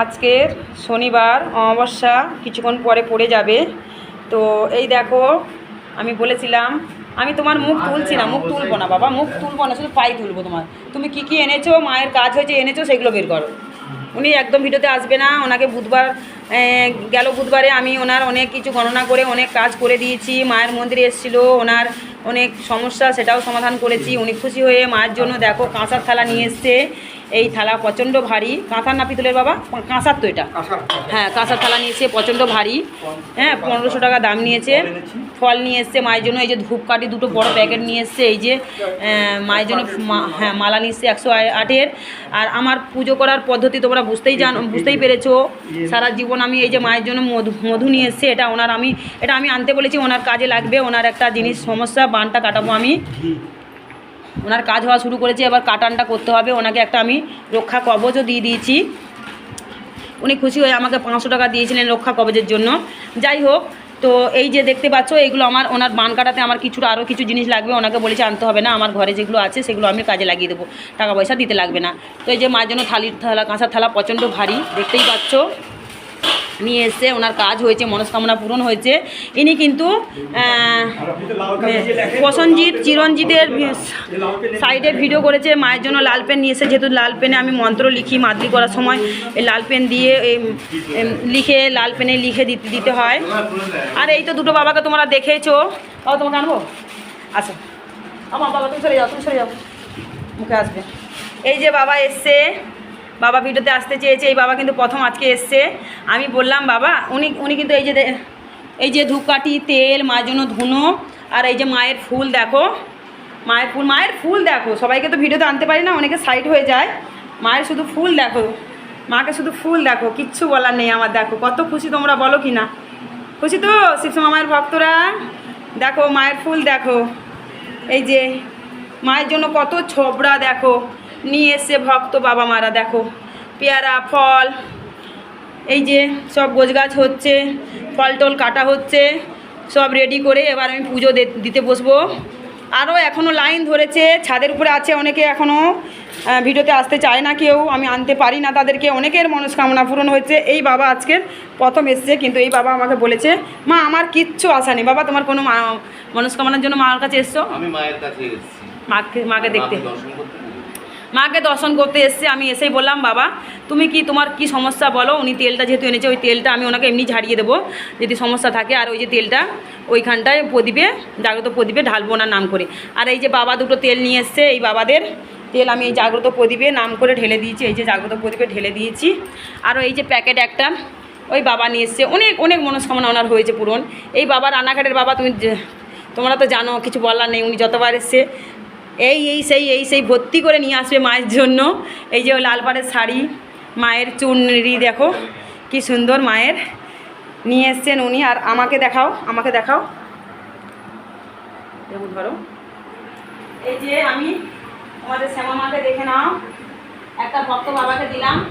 আজকের শনিবার, অমাবস্যা কিছুক্ষণ পরে পড়ে যাবে। তো এই দেখো, আমি বলেছিলাম, আমি তোমার মুখ তুলছি না, মুখ তুলবো না বাবা, মুখ তুলবো না, শুধু পাই তুলবো তোমার। তুমি কি কি এনেছো, মায়ের কাজ হয়েছে, এনেছো, সেগুলো বের করো। উনি একদম ভিডিওতে আসবে না, ওনাকে বুধবার গেল বুধবারে আমি ওনার অনেক কিছু গণনা করে, অনেক কাজ করে দিয়েছি, মায়ের মন্দিরে এসেছিল, ওনার অনেক সমস্যা সেটাও সমাধান করেছি, উনি খুশি হয়ে মায়ের জন্য দেখো কাঁসার থালা নিয়ে এসছে। এই থালা প্রচণ্ড ভারী। কাঁসার না পিতলের বাবা কাঁসার তো এটা। হ্যাঁ কাঁসার থালা নিয়েছে প্রচণ্ড ভারী। হ্যাঁ পনেরোশো টাকা দাম নিয়েছে। ফল নিয়ে এসছে মায়ের জন্য এই যে ধূপকাঠি দুটো বড় প্যাকেট নিয়ে এসছে এই যে মায়ের জন্য হ্যাঁ মালা নিয়ে এসছে একশো আটের। আর আমার পুজো করার পদ্ধতি তোমরা বুঝতেই জান বুঝতেই পেরেছ। সারা জীবন আমি এই যে মায়ের জন্য মধু মধু নিয়ে এসছে এটা ওনার আমি এটা আমি আনতে বলেছি ওনার কাজে লাগবে ওনার একটা জিনিস সমস্যা বানটা কাটাবো আমি। ওনার কাজ হওয়া শুরু করেছে, এবার কাটানটা করতে হবে। ওনাকে একটা আমি রক্ষা কবচও দিয়ে দিয়েছি। উনি খুশি হয়ে আমাকে পাঁচশো টাকা দিয়েছিলেন রক্ষা কবচের জন্য। যাই হোক, তো এই যে দেখতে পাচ্ছ এইগুলো আমার, ওনার বান কাটাতে আমার কিছুটা আরও কিছু জিনিস লাগবে। ওনাকে বলেছে আনতে হবে না, আমার ঘরে যেগুলো আছে সেগুলো আমি কাজে লাগিয়ে দেবো। টাকা পয়সা দিতে লাগবে না। তো এই যে মায়ের জন্য থালির থালা, কাঁসার থালা প্রচণ্ড ভারী, দেখতেই পাচ্ছ। নিয়ে এসছে ওনার কাজ হয়েছে, মনস্কামনা পূরণ হয়েছে। ইনি কিন্তু প্রসঞ্জিৎ, চিরঞ্জিতের সাইডে ভিডিও করেছে, মায়ের জন্য লাল পেন নিয়ে এসে যেহেতু লাল পেনে আমি মন্ত্র লিখি মাদ্রি করার সময় এই লাল পেন দিয়ে লিখে, লাল পেনে লিখে দিতে দিতে হয়। আর এই তো দুটো বাবাকে তোমরা দেখেছ। বাবা, তোমাকে আনব? আচ্ছা। আমার বাবা, তুমি সরে যাও, তুমি সরে যাও। মুখে আসবে। এই যে বাবা এসছে। বাবা ভিডিওতে আসতে চেয়েছে, এই বাবা কিন্তু প্রথম আজকে এসছে। আমি বললাম, বাবা, উনি উনি কিন্তু এই যে এই যে ধূপকাঠি, তেল মায়ের জন্য ধুনো আর এই যে মায়ের ফুল দেখো, মায়ের ফুল মায়ের ফুল দেখো। সবাইকে তো ভিডিওতে আনতে পারি না, অনেকে সাইড হয়ে যায়। মায়ের শুধু ফুল দেখো, মাকে শুধু ফুল দেখো, কিচ্ছু বলার নেই আমার দেখো। কত খুশি তোমরা বলো কি না? খুশি তো শিবসমা ভক্তরা? দেখো, মায়ের ফুল দেখো। এই যে, মায়ের জন্য কত ছোবড়া দেখো। নিয়ে এসে ভক্ত বাবা মারা দেখো। পেয়ারা ফল এই যে সব গোছগাছ হচ্ছে ফল টল কাটা হচ্ছে সব রেডি করে এবার আমি পুজো দিতে বসবো। আরও এখনও লাইন ধরেছে ছাদের উপরে আছে অনেকে এখনও ভিডিওতে আসতে চায় না কেউ আমি আনতে পারি না তাদেরকে। অনেকের মনস্কামনা পূরণ হয়েছে এই বাবা আজকের প্রথম এসছে কিন্তু এই বাবা আমাকে বলেছে মা আমার কিচ্ছু আশা নেই। বাবা তোমার কোনো মা- মনস্কামনার জন্য মার কাছে এসছো? আমি মায়ের কাছে এসেছি। মাকে মাকে দেখতে। মাকে দর্শন করতে এসছে, আমি এসেই বললাম, বাবা, তুমি কি তোমার কি সমস্যা বলো? উনি তেলটা যেহেতু এনেছে, ওই তেলটা আমি ওনাকে এমনি ঝাড়িয়ে দেবো। যদি সমস্যা থাকে, আর ওই যে তেলটা, ওইখানটায় প্রদীপে, জাগ্রত প্রদীপে ঢালবো ওনার নাম করে। আর এই যে বাবা দুটো তেল নিয়ে এসছে, এই বাবাদের তেল আমি এই জাগ্রত প্রদীপে নাম করে ঢেলে দিয়েছি, এই যে জাগ্রত প্রদীপে ঢেলে দিয়েছি। আরও এই যে প্যাকেট একটা, ওই বাবা নিয়ে এসছে, অনেক অনেক মনস্কামনা ওনার হয়েছে পূরণ। এই বাবা রানাঘাটের বাবা, তুমি তোমরা তো জানো, কিছু বলার নেই, উনি যতবার এসছে এই এই, সেই এই, সেই ভর্তি করে নিয়ে আসবে মায়ের জন্য। এই যে লাল পাড়ের শাড়ি, মায়ের চুনরি, দেখো কি সুন্দর মায়ের। নিয়ে এসছেন উনি, আর আমাকে দেখাও আমাকে দেখাও। ধরো। এই যে আমি আমাদের শ্যামা মাকে দেখে নাও। একটা ভক্ত বাবাকে দিলাম।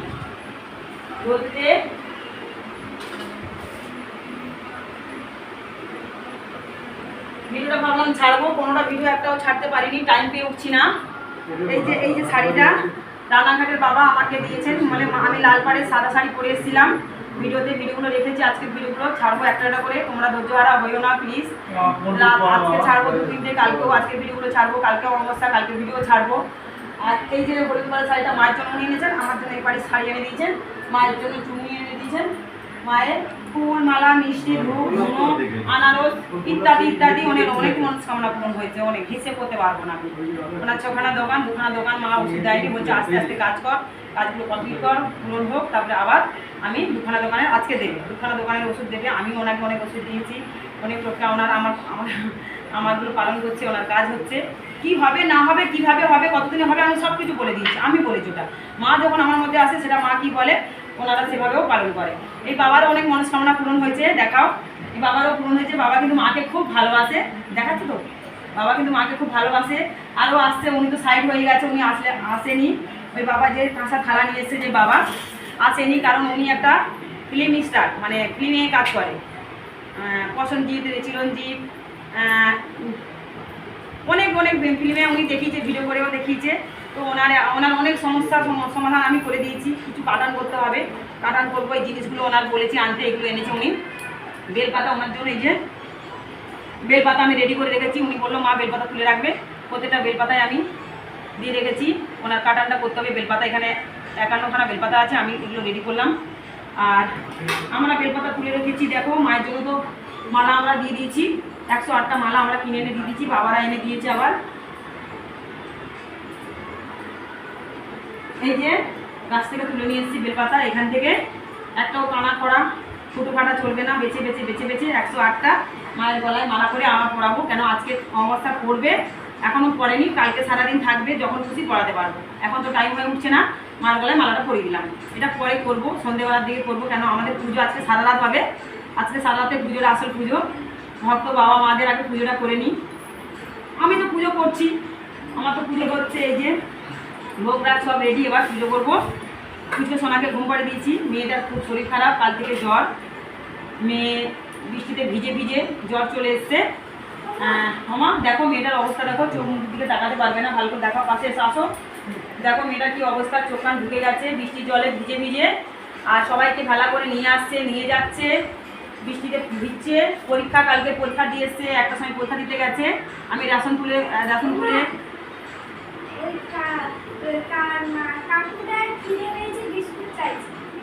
ভিডিওটা ভাবলাম ছাড়বো কোনোটা ভিডিও একটাও ছাড়তে পারিনি টাইম পেয়ে উঠছি না। এই যে এই যে শাড়িটা রানাঘাটের বাবা আমাকে দিয়েছেন মানে আমি লাল পাড়ের সাদা শাড়ি পরে এসেছিলাম। ভিডিওতে ভিডিওগুলো রেখেছি আজকের ভিডিওগুলো ছাড়বো একটা একটা করে তোমরা ধৈর্য হারা হইও না প্লিজ আজকে ছাড়বো দু তিনটে কালকেও আজকে ভিডিওগুলো ছাড়বো কালকেও অবস্থা কালকে ভিডিও ছাড়বো। আর এই যে হলুদ পাড়ের শাড়িটা মায়ের জন্য নিয়ে নিয়েছেন আমার জন্য এই বাড়ির শাড়ি এনে দিয়েছেন মায়ের জন্য চুনি এনে দিয়েছেন। মায়ের ফুল, মালা, মিষ্টি ধুনো, আনারস ইত্যাদি ইত্যাদি অনেক অনেক মনস্কামনা পূরণ হয়েছে, অনেক। হিসেব করতে পারব না ওনার ছখানা দোকান, দুখানা দোকান, মা ওষুধ দেয়নি, বলছে আস্তে আস্তে কাজ কর, কাজগুলো কমপ্লিট কর, পূরণ হোক, তারপরে আবার আমি দুখানা দোকানের আজকে দেবে। দুখানা দোকানের ওষুধ দেবে, আমি ওনাকে অনেক ওষুধ দিয়েছি, অনেক লোকটা ওনার, আমার আমার, আমারগুলো পালন করছে, ওনার কাজ হচ্ছে। কি হবে, না হবে, কীভাবে হবে, কতদিনে হবে, আমি সব কিছু বলে দিয়েছি, আমি বলেছি ওটা। মা যখন আমার মধ্যে আসে, সেটা মা কি বলে? ওনারা সেভাবেও পালন করে। এই বাবারও অনেক মনস্কামনা পূরণ হয়েছে, দেখাও। এই বাবারও পূরণ হয়েছে, বাবা কিন্তু মাকে খুব ভালোবাসে। দেখাচ্ছ তো? বাবা কিন্তু মাকে খুব ভালোবাসে। আরও আসছে, উনি তো সাইড হয়ে গেছে, উনি আসলে আসেনি। ওই বাবা যে কাঁচা থালা নিয়ে এসছে, যে বাবা আসেনি, কারণ উনি একটা ফিল্ম স্টার মানে ফিল্মে কাজ করে। প্রসেনজিৎ চিরঞ্জিত অনেক অনেক ফিল্মে উনি দেখিয়েছে ভিডিও করেও দেখিয়েছে। তো ওনার ওনার অনেক সমস্যার সম- সমাধান আমি করে দিয়েছি, কিছু কাটান করতে হবে। কাটান করব, এই জিনিসগুলো ওনার বলেছি, আনতে, এগুলো এনেছে উনি। বেলপাতা ওনার জন্য, এই যে বেলপাতা আমি রেডি করে রেখেছি। উনি বলল, মা, বেলপাতা তুলে রাখবে। প্রত্যেকটা বেলপাতায় আমি দিয়ে রেখেছি। ওনার কাটানটা করতে হবে। বেলপাতা এখানে একান্নখানা বেলপাতা আছে, আমি এগুলো রেডি করলাম। আর আমরা বেলপাতা তুলে রেখেছি, দেখো, মায়ের জন্য তো মালা আমরা দিয়ে দিয়েছি। একশো আটটা মালা আমরা কিনে এনে দিয়ে দিয়েছি, বাবারা এনে দিয়েছে আবার। এই যে গাছ থেকে তুলে নিয়ে এসেছি বেলপাতা, এখান থেকে একটাও কানা করা ফুটো ফাটা চলবে না, বেছে বেছে বেছে বেছে, একশো আটটা মায়ের গলায় মালা করে আমার পড়াবো কেন আজকে অবস্থা পড়বে এখনও পড়েনি, কালকে সারাদিন থাকবে, যখন খুশি পড়াতে পারব। এখন তো টাইম হয়ে উঠছে না, মায়ের গলায় মালাটা পরিয়ে দিলাম। এটা পরে করব, সন্ধেবেলার দিকে করব, কেন আমাদের পুজো আজকে সারা রাত হবে। আজকে সারা রাতে পুজোর আসল পুজো। ভক্ত বাবা মাদের আগে পুজোটা করে নিই। আমি তো পুজো করছি, আমার তো পুজো হচ্ছে এই যে রাত সব রেডি এবার পুজো করব। পুজো সোনাকে ঘুম পাড়ে দিয়েছি। মেয়েটার খুব শরীর খারাপ, কাল থেকে জ্বর। মেয়ে বৃষ্টিতে ভিজে ভিজে জ্বর চলে এসছে। আমা দেখো মেয়েটার অবস্থা, দেখো, চোখ মুখের দিকে তাকাতে পারবে না, ভালো করে দেখো পাশে এসে আসো। দেখো মেয়েটার কি অবস্থা, চোখ কান ঢুকে গেছে বৃষ্টির জলে ভিজে ভিজে। আর সবাইকে ভেলা করে নিয়ে আসছে, নিয়ে যাচ্ছে। বৃষ্টিতে ভিজছে, পরীক্ষা, কালকে পরীক্ষা দিয়ে এসছে একটা সময় পরীক্ষা দিতে গেছে। আমি রেশন তুলে রেশন তুলে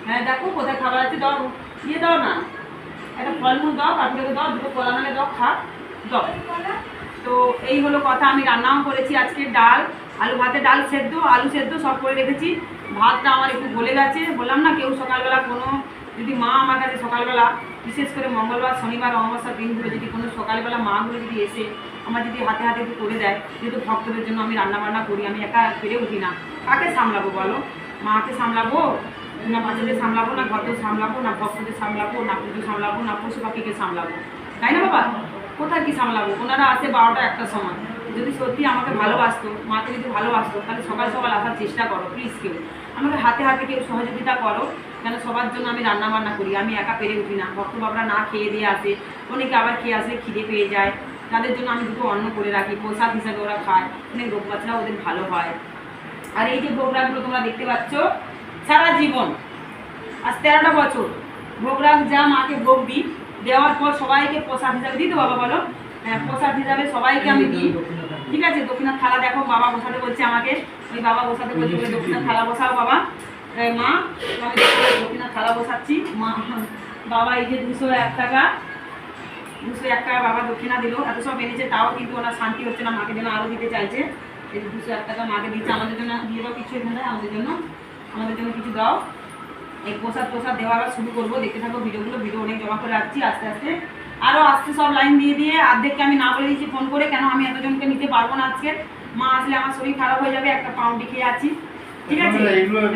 হ্যাঁ দেখো কোথায় খাবার আছে, দাও। দিয়ে দাও না। একটা ফলমূল দাও কাকুটাকে দাও, দুটো কলা নালে দাও, খা, দাও। তো এই হলো কথা, আমি রান্নাও করেছি আজকে ডাল, আলু ভাতে ডাল সেদ্ধ, আলু সেদ্ধ সব করে রেখেছি। ভাতটা আমার একটু গলে গেছে, বললাম না কেউ সকালবেলা কোনো, যদি মা আমার কাছে সকালবেলা, বিশেষ করে মঙ্গলবার, শনিবার অমাবস্যার দিনগুলো যদি কোনো সকালবেলা মাগুলো যদি এসে আমার যদি হাতে হাতে একটু করে দেয়, যেহেতু ভক্তদের জন্য আমি রান্না বান্না করি, আমি একা পেরে উঠি না। কাকে সামলাবো বলো? মাকে সামলাবো? না বাচ্চাদের সামলাবো? না ঘরদের সামলাবো? না ভক্তদের সামলাবো? না পুজো সামলাবো? না পশু পাখিকে সামলাবো? তাই না বাবা? কোথায় কি সামলাবো? ওনারা আসে বারোটা একটা সময়। যদি সত্যি আমাকে ভালোবাসতো, মাকে যদি ভালোবাসতো, তাহলে সকাল সকাল আসার চেষ্টা করো প্লিজ কেউ। আমাকে হাতে হাতে কেউ সহযোগিতা করো কেন সবার জন্য আমি রান্না বান্না করি। আমি একা পেরে উঠি না। ভক্ত বাবরা না খেয়ে দিয়ে আসে, অনেকে আবার খেয়ে আসে, খিদে পেয়ে যায়। তাদের জন্য আমি দুটো অন্ন করে রাখি, প্রসাদ হিসাবে ওরা খায়। অনেক রোগ বাচ্চারা ওদের ভালো হয়। আর এই যে ভোগরাগুলো তোমরা দেখতে পাচ্ছ, সারা জীবন, আজ তেরোটা বছর, ভোগরাগ যা মাকে ভোগ দিই, দেওয়ার পর সবাইকে প্রসাদ হিসাবে, দিই তো বাবা বলো? হ্যাঁ প্রসাদ হিসাবে সবাইকে আমি দিই। ঠিক আছে, দক্ষিণার থালা দেখো, বাবা বসাতে বলছে আমাকে। ওই বাবা বসাতে বলছে বলে দক্ষিণার থালা বসাও বাবা। মা, আমি দক্ষিণার থালা বসাচ্ছি। মা, বাবা এই যে দুশো এক টাকা। দুশো এক টাকা বাবা দক্ষিণা দিল, এত সব এনেছে, তাও কিন্তু ওনার শান্তি হচ্ছে না, মাকে যেন আরও দিতে চাইছে। এই দুশো এক টাকা মাকে দিচ্ছে আমাদের জন্য দিয়ে দাও, কিছু এখানে, আমাদের জন্য আমাদের জন্য কিছু দাও। এই প্রসাদ প্রসাদ দেওয়া আবার শুরু করব, দেখতে থাকো ভিডিওগুলো, ভিডিও অনেক জমা করে রাখছি, আস্তে আস্তে। আরও আস্তে সব লাইন দিয়ে দিয়ে অর্ধেককে আমি না বলে দিয়েছি ফোন করে, কেন আমি এতজনকে নিতে পারব না আজকে? মা আসলে আমার শরীর খারাপ হয়ে যাবে, একটা পাউন্ডি খেয়ে আছি। ঠিক আছে?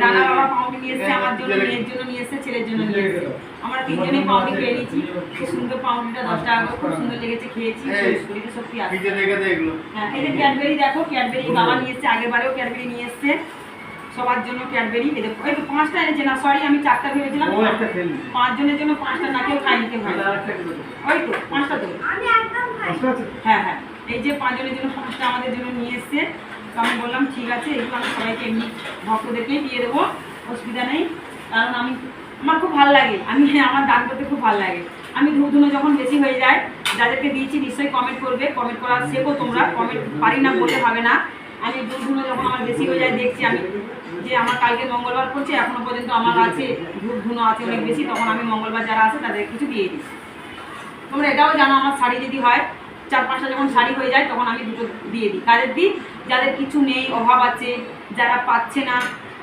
রানা বাবা পাউন্ডি নিয়ে এসছে আমার জন্য মেয়ের জন্য নিয়ে এসছে ছেলের জন্য নিয়ে এসছে। আমরা তিনজনেই পাউন্ডি খেয়ে নিয়েছি। খুব সুন্দর পাউন্ডিটা দশ টাকা করে খুব সুন্দর লেগেছে খেয়েছি। শরীরে আছে এগুলো। হ্যাঁ এই যে ক্যাডবেরি দেখো ক্যাডবেরি বাবা নিয়ে এসছে আগের বারেও ক্যাডবেরি নিয়ে এসছে। সবার জন্য ক্যাডবেরি। এই দেখো এই তো পাঁচটা এনেছে না সরি আমি চারটা ভেবেছিলাম খেলি পাঁচজনের জন্য পাঁচটা না কেউ খায়নি কেউ ওই তো পাঁচটা তো হ্যাঁ হ্যাঁ। এই যে পাঁচজনের জন্য পাঁচটা আমাদের জন্য নিয়ে এসছে। তো আমি বললাম, ঠিক আছে, এগুলো আমি সবাইকে এমনি ভক্তদেরকেই দিয়ে দেবো, অসুবিধা নেই। কারণ আমি, আমার খুব ভালো লাগে। আমি, আমার দান করতে খুব ভালো লাগে। আমি ধূপ ধুনো যখন বেশি হয়ে যায়, যাদেরকে দিয়েছি নিশ্চয়ই কমেন্ট করবে। কমেন্ট করা শেখো তোমরা কমেন্ট পারি না, বলতে হবে না। আমি ধূপ ধুনো যখন আমার বেশি হয়ে যায়, দেখছি আমি যে আমার কালকে মঙ্গলবার করছে, এখনও পর্যন্ত আমার আছে ধূপ ধুনো আছে অনেক বেশি, তখন আমি মঙ্গলবার যারা আছে, তাদের কিছু দিয়ে দিই। তোমরা এটাও জানো, আমার শাড়ি যদি হয়, চার পাঁচটা যখন শাড়ি হয়ে যায়, তখন আমি দুটো দিয়ে দিই। কাজের দিই যাদের কিছু নেই অভাব আছে যারা পাচ্ছে না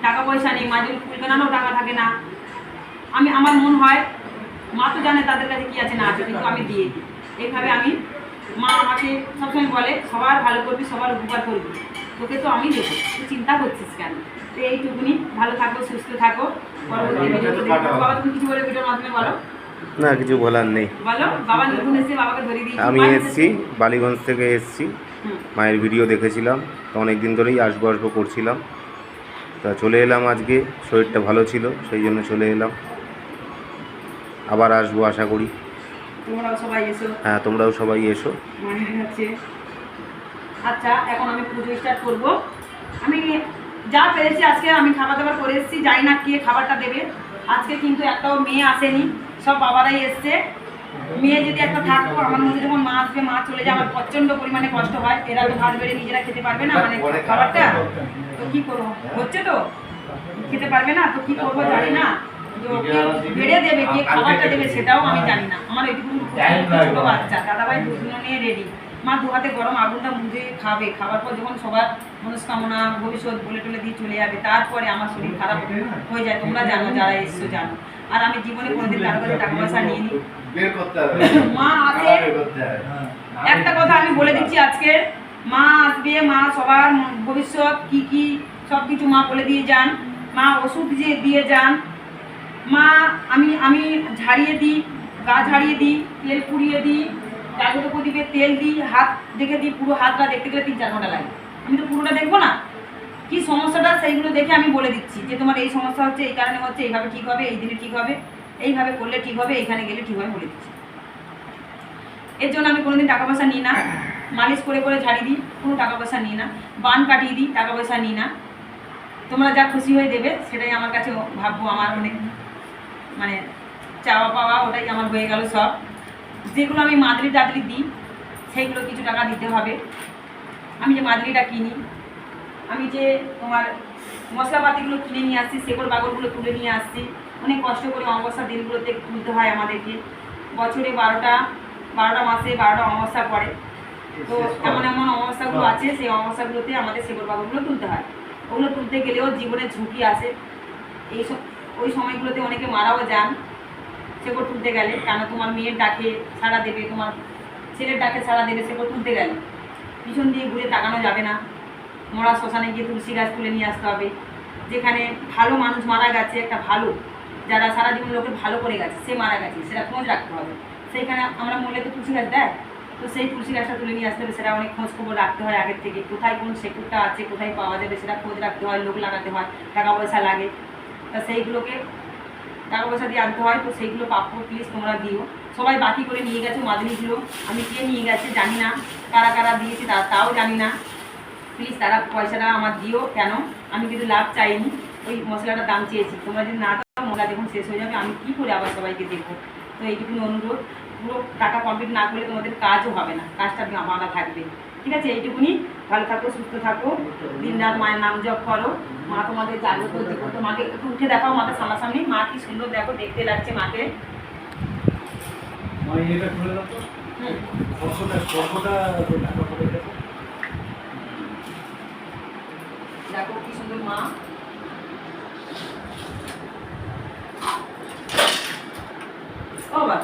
টাকা পয়সা নেই মাঝে ফুল কেনারও টাকা থাকে না। আমি আমার মন হয় মা তো জানে তাদের কাছে কি আছে না আছে কিন্তু আমি দিয়ে দিই। এইভাবে আমি মা আমাকে সবসময় বলে সবার ভালো করবি সবার উপকার করবি। তোকে তো আমি দেবো তুই চিন্তা করছিস কেন? তো এইটুকুনি ভালো থাকো সুস্থ থাকো। পরবর্তী বাবা তুমি কিছু বলে ভিডিওর মাধ্যমে বলো। না কিছু বলার নেই। বলো বাবা নতুন এসে বাবাকে ধরে দিয়েছি। আমি এসছি বালিগঞ্জ থেকে এসছি। মায়ের ভিডিও দেখেছিলাম তো অনেক দিন ধরেই আসব আসব করছিলাম। তা চলে এলাম আজকে শরীরটা ভালো ছিল সেই জন্য চলে এলাম। আবার আসব আশা করি। হ্যাঁ তোমরাও সবাই এসো। আচ্ছা এখন আমি পুজো স্টার্ট করব। আমি যা পেরেছি আজকে আমি খাবার দাবার করে এসেছি জানি না কে খাবারটা দেবে। আজকে কিন্তু একটাও মেয়ে আসেনি সব বাবারাই এসছে। মেয়ে যদি একটা থাকতো আমার মধ্যে যখন মা আসবে মা চলে যায় আমার প্রচণ্ড পরিমাণে কষ্ট হয়। এরা তো ভাত বেড়ে নিজেরা খেতে পারবে না মানে খাবারটা। তো কি করব? হচ্ছে তো? খেতে পারবে না তো কি করব জানি না। বেড়ে দেবে কে খাবারটা দেবে সেটাও আমি জানি না। আমার ওইটুকু ছোট বাচ্চা দাদাভাই দুধগুলো নিয়ে রেডি মা দু হাতে গরম আগুনটা মুজে খাবে। খাবার পর যখন সবার মনস্কামনা ভবিষ্যৎ বলে টলে দিয়ে চলে যাবে তারপরে আমার শরীর খারাপ হয়ে যায়। তোমরা জানো যারা এসছো জানো। আর আমি জীবনে কোনোদিন কারও কাছে টাকা পয়সা নিয়ে নিই বের করতে হবে। মা আসে বের করতে হবে। একটা কথা আমি বলে দিচ্ছি আজকে মা আসবে মা সবার ভবিষ্যৎ কি কি সব কিছু মা বলে দিয়ে যান। মা ওষুধ দিয়ে দিয়ে যান। মা আমি আমি ঝাড়িয়ে দিই গা ঝাড়িয়ে দিই তেল পুড়িয়ে দিই কাগজ প্রদীপে তেল দিই হাত দেখে দিই পুরো হাতটা দেখতে গেলে তিন চার ঘণ্টা লাগে। আমি তো পুরোটা দেখব না। কি সমস্যাটা সেইগুলো দেখে আমি বলে দিচ্ছি যে তোমার এই সমস্যা হচ্ছে, এই কারণে হচ্ছে, এইভাবে ঠিক হবে, এই দিনে ঠিক হবে, এইভাবে করলে ঠিক হবে, এইখানে গেলে ঠিক হবে বলে দিচ্ছি। এর জন্য আমি কোনোদিন টাকা পয়সা নিই না। মালিশ করে করে ঝাড়ি দিই, কোনো টাকা পয়সা নিই না। বান কাটিয়ে দিই, টাকা পয়সা নিই না। তোমরা যা খুশি হয়ে দেবে, সেটাই আমার কাছে ভাববো আমার অনেক মানে চাওয়া পাওয়া, ওটাই আমার হয়ে গেল সব। যেগুলো আমি মাদুরি টাদরি দিই, সেইগুলো কিছু টাকা দিতে হবে। আমি যে মাদুরিটা কিনি আমি যে তোমার মশলাপাতিগুলো কিনে নিয়ে আসছি শেকড় বাগরগুলো তুলে নিয়ে আসছি অনেক কষ্ট করে অমাবস্যা দিনগুলোতে তুলতে হয় আমাদেরকে। বছরে বারোটা বারোটা মাসে বারোটা অমাবস্যা পড়ে। তো এমন এমন অমাবস্যাগুলো আছে সেই অমাবস্যাগুলোতে আমাদের শেকড় বাগরগুলো তুলতে হয়। ওগুলো তুলতে গেলেও জীবনের ঝুঁকি আসে এই সব ওই সময়গুলোতে অনেকে মারাও যান শেকড় তুলতে গেলে। কেন? তোমার মেয়ের ডাকে সাড়া দেবে তোমার ছেলের ডাকে সাড়া দেবে শেকড় তুলতে গেলে। পিছন দিয়ে ঘুরে তাকানো যাবে না। মরা শ্মশানে গিয়ে তুলসী গাছ তুলে নিয়ে আসতে হবে। যেখানে ভালো মানুষ মারা গেছে, একটা ভালো, যারা সারা জীবন লোকে ভালো করে গেছে, সে মারা গেছে, সেটা খোঁজ রাখতে হবে। সেইখানে আমরা মরলে তো তুলসী গাছ দেয় তো সেই তুলসী গাছটা তুলে নিয়ে আসতে হবে, সেটা অনেক খোঁজ খবর রাখতে হয় আগের থেকে। কোথায় কোন সেকুরটা আছে, কোথায় পাওয়া যাবে, সেটা খোঁজ রাখতে হয়, লোক লাগাতে হয় টাকা পয়সা লাগে। তা সেইগুলোকে টাকা পয়সা দিয়ে আনতে হয়, তো সেইগুলো প্রাপ্য প্লিজ তোমরা দিও। সবাই বাকি করে নিয়ে গেছে মাদুরিগুলো আমি কে নিয়ে গেছে জানি না, কারা কারা দিয়েছি তাও জানি না। প্লিজ তারা পয়সাটা আমার দিও। কেন? আমি কিন্তু লাভ চাইনি। ওই মশলাটার দাম চেয়েছি। তোমরা যদি না দাও মশলা যখন শেষ হয়ে যাবে আমি কী করে আবার সবাইকে দেখব? তো এইটুকুনি অনুরোধ। পুরো টাকা কমপ্লিট না করলে তোমাদের কাজও হবে না। কাজটা বাঁধা থাকবে। ঠিক আছে? এইটুকুনি। ভালো থাকো সুস্থ থাকো। দিন রাত মায়ের নাম জপ করো। মা তোমাদের জাগ্রত তোমাকে একটু উঠে দেখাও মাকে সামনাসামনি। মা কি সুন্দর দেখো দেখতে লাগছে মাকে। মা এটা খুলে দাও তো। হুম স্পর্শটা স্পর্শটা ঢাকা করে দেখো কি সুন্দর মা। বাবা।